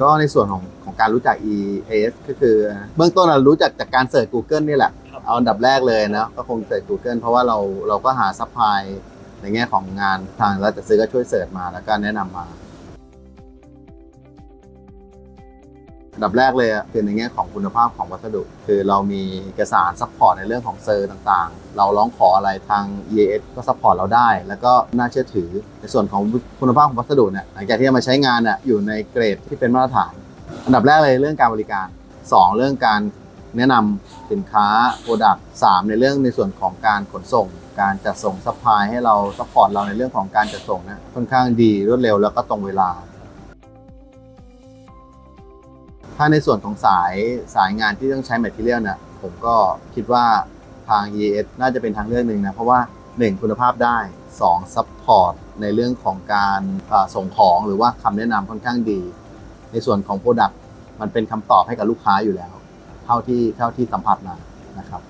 ก็ในส่วนของของการรู้จัก EAS ก็คือ เบื้องต้นเรารู้จักจากการเสิร์ช Google นี่แหละครับเอาอันดับแรกเลยนะก็คงเสิร์ช Google เพราะว่าเราเราก็หาซัพพลายในแง่ของงานทางเราจะซื้อก็ช่วยเสิร์ชมาแล้วก็แนะนำมา ดับแรกเลยอะคือในแง่ของคุณภาพของวัสดุ คือเรามีเอกสารซัพพอร์ตในเรื่องของเซอร์ต่างๆ เราร้องขออะไรทาง EAS ก็ซัพพอร์ตเราได้ แล้วก็น่าเชื่อถือ ในส่วนของคุณภาพของวัสดุเนี่ยหลังจากที่เอามาใช้งานน่ะอยู่ในเกรดที่เป็นมาตรฐาน อันดับแรกเลยเรื่องการบริการ 2 เรื่องการแนะนำสินค้าโปรดักต์สในเรื่องในส่วนของการขนส่ง การจัดส่งซัพพลายให้เราซัพพอร์ตเราในเรื่องของการจัดส่งนะค่อนข้างดีรวดเร็วแล้วก็ตรงเวลา ถ้าในส่วนของสายสายงานที่ต้องใช้แมทเทียลเนี่ยผมก็คิดว่าทาง ES น่าจะเป็นทางเลือกหนึ่งนะ เพราะว่า 1 คุณภาพได้2ซัพพอร์ตในเรื่องของการส่งของหรือว่าคำแนะนำค่อนข้างดี ในส่วนของ Product มันเป็นคำตอบให้กับลูกค้าอยู่แล้ว เท่าที่เท่าที่สัมผัสมานะครับ